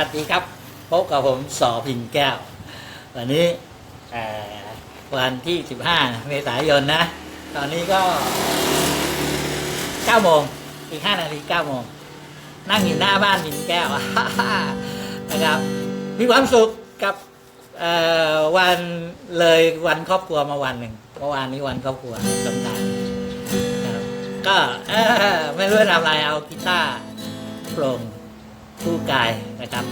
สวัสดีครับ พบกับผมสอพินแก้ว วันนี้วันที่ 15 เมษายนนะ ตอนนี้ก็ 9 โมงอีก 5 นาที9โมง นั่งอยู่หน้าบ้านพินแก้วนะครับ มีความสุขกับวันเลยวันครอบครัวมาวันหนึ่งเมื่อวานนี้วันครอบครัวสงกรารครับก็ไม่รู้ทำอะไรเอากีตาร์โปร่ง คู่กายนะครับ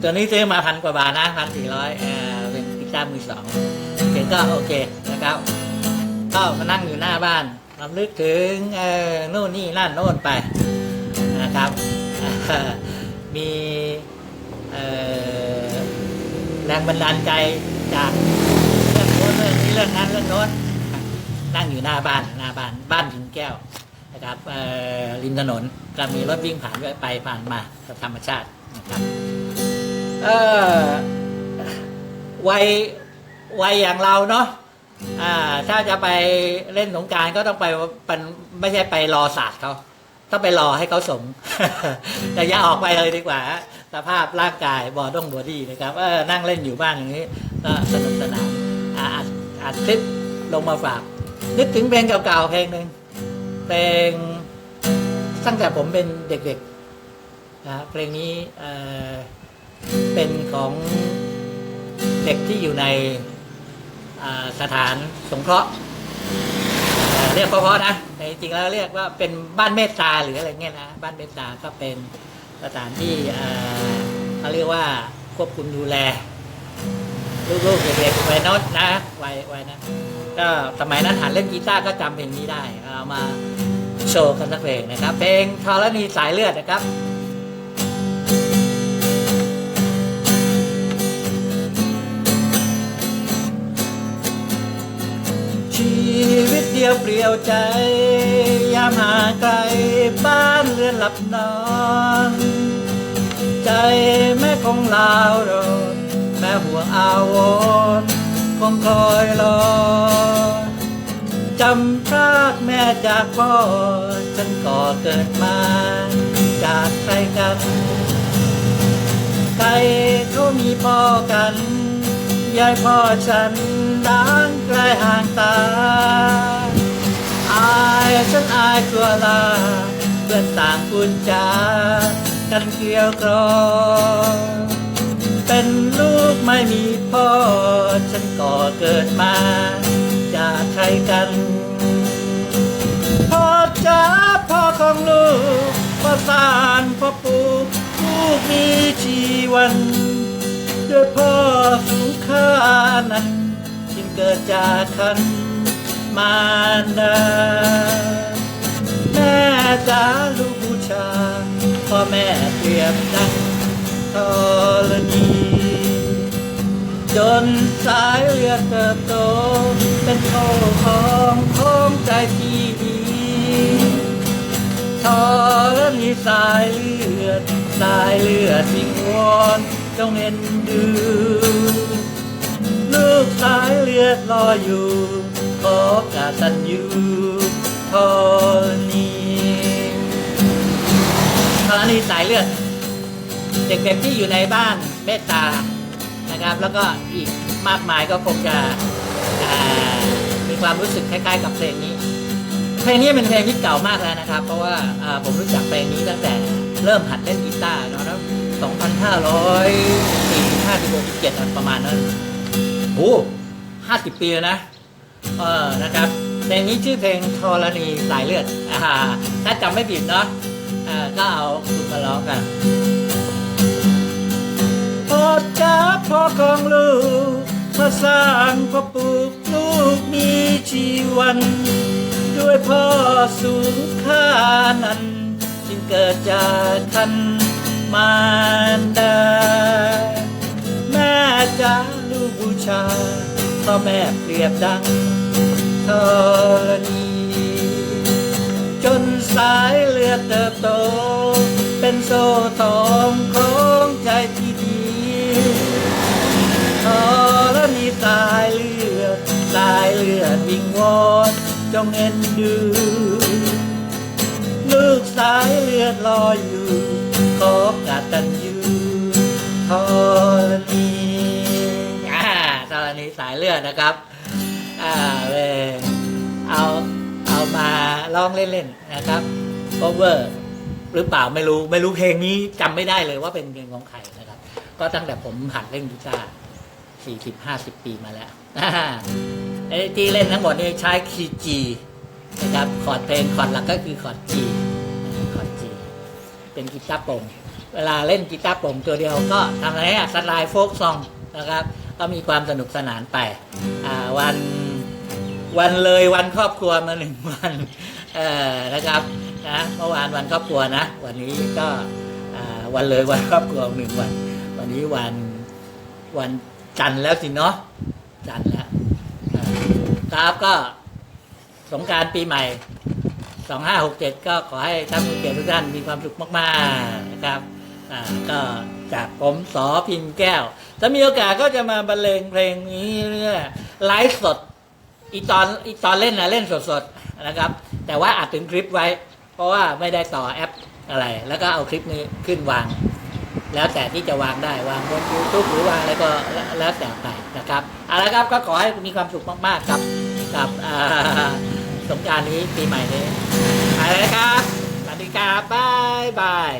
ตัวนี้ซื้อมาพันกว่าบาทนะพันสี่ร้อยเออเป็นกีตาร์มือสองเสียงก็โอเคนะครับก็มานั่งอยู่หน้าบ้านรำลึกถึงเออนู่นนี่นั่นโน่นไปนะครับ มีแรงบันดาลใจจากเรื่องโน้นเรื่องนี้เรื่องนั้นเรื่องโน้นนั่งอยู่หน้าบ้านหน้าบ้านบ้านถึงแก้ว นะครับริมถนนก็มีรถวิ่งผ่านไปผ่านมาธรรมชาตินะครับวัยวัยอย่างเราเนาะอ่าถ้าจะไปเล่นสงการก็ต้องไปเป็นไม่ใช่ไปรอศาสตร์เขาต้องไปรอให้เขาสงแต่อย่าออกไปเลยดีกว่าสภาพร่างกายบอด้งบอดี้นะครับนั่งเล่นอยู่บ้านอย่างนี้ก็สนุกสนานอัดอัดคลิปลงมาฝากนึกถึงเพลงเก่าๆเพลงหนึ่ง เพลงตั้งแต่ผมเป็นเด็กๆนะเพลงนี้เป็นของเด็กที่อยู่ในสถานสงเคราะห์เรียกเพราะๆนะแต่จริงๆแล้วเรียกว่าเป็นบ้านเมตตาหรืออะไรเงี้ยนะบ้านเมตตาก็เป็นสถานที่เขาเรียกว่าควบคุมดูแลลูกๆเด็กๆวัยน้อยนะวัยวัยนั้นก็สมัยนั้นหัดเล่นกีตาร์ก็จำเพลงนี้ได้เอามา โชว์กันสักเพลงนะครับ เพลงธรณีสายเลือดนะครับชีวิตเดียวเปลี่ยวใจ ยามห่างไกลบ้านเรือนหลับนอน ใจแม่คงลาวโรดแม่ห่วอาวรคงคอยรอจำพรากแม่ จากพ่อฉันก่อเกิดมา จากใครกัน ใครเขามีพ่อกันยายพ่อฉันล้างไกลห่างตา อายฉันอายตัวลาเพื่อนต่างคุณจากันเกลียวกรอเป็นลูกไม่มีพ่อ ฉันก่อเกิดมา จากใครกัน วันด้วยพ่อสุขานั้นจึงเกิดจากคันมารดา แม่จ้าลูกบูชา พ่อแม่เปรียบดังธรณีจนสายเลือดเติบโต เป็นโตของของใจที่ดีทอและมีสายเลือด สายเลือดวิงวอนจงเอ็นดูลูกสายเลือดรออยู่ ขอกาตันอยู่ทอนี้ทอนี้สายเลือด เด็กๆที่อยู่ในบ้านเมตตานะครับ แล้วก็อีกมากมายก็คงจะมีความรู้สึกคล้ายๆ กับเพลงนี้ เพลงนี้เป็นเพลงที่เก่ามากแล้วนะครับ เพราะว่าผมรู้จักเพลงนี้ตั้งแต่ เริ่มหัดเล่นกีตาร์เนาะแล้ว2,545 16 17ประมาณนั้นโอ้50 ปีแล้วนะ เออ นะครับ เพลงนี้ชื่อเพลงธรณีสายเลือดอ่าถ้าจำไม่ผิดเนาะอ่าก็เอาคุณมาร้องกันพ่อจ้าพ่อของลูกพ่อสร้างพ่อปลูกลูกมีชีวัน ด้วยพ่อสูงค่านั้น จึงเกิดจากคันมารดา แม่จ้าลูกบูชาพ่อแม่เปรียบดังธรณีจนสายเลือดเติบโต เป็นโซ่ทองของใจที่ดีทอและมีสายเลือดสายเลือดวิงวอนจงเอ็นดูายเลือดรอยอยู่ขอกาตันยูทธรณีอ่าธรณีสายเลือดนะครับ อ่าเวเอาเอามาร้องเล่นๆนะครับ cover หรือเปล่าไม่รู้ไม่รู้เพลงนี้จำไม่ได้เลยว่าเป็นเพลงของใครนะครับ ก็ตั้งแต่ผมหัดเล่นกีตาร์สี่สิบห้าสิบปีมาแล้วไอ้ที่เล่นทั้งหมดนี่ใช้คีย์จีนะครับคอร์ดเพลงคอร์ดหลักก็คือคอร์ดจี คอร์ดจีเป็นกีตาร์โปร่งเวลาเล่นกีตาร์โปร่งตัวเดียวก็ทำอะไรอะสไตล์โฟกซองนะครับ ก็มีความสนุกสนานไปอ่าวันวันเลยวันครอบครัวมาหนึ่งวันเออนะครับนะเมื่อวานวันครอบครัวนะ วันนี้ก็อ่าวันเลยวันครอบครัวหนึ่งวัน วันนี้วันวันจันทร์แล้วสิเนาะจันทร์แล้วอ่าครับก็สงกรารปีใหม่ 2567 ก็ขอให้ท่านผู้เกียรติทุกท่านมีความสุขมากๆนะครับก็จากผมสอพิมพ์แก้ว ถ้ามีโอกาสก็จะมาบรรเลงเพลงนี้เนี่ยไลฟ์สดอีตอนอีตอนเล่นนะเล่นสดๆนะครับ แต่ว่าอัดถึงคลิปไว้ เพราะว่าไม่ได้ต่อแอปอะไร แล้วก็เอาคลิปนี้ขึ้นวาง แล้วแต่ที่จะวางได้วางบน YouTube หรือวางอะไรก็แล้วแต่ไปนะครับเอาละครับก็ขอให้มีความสุขมากๆกับกับอ่า สงกรารนี้ปีใหม่นี้ไปเลยครับ สวัสดีครับบายบาย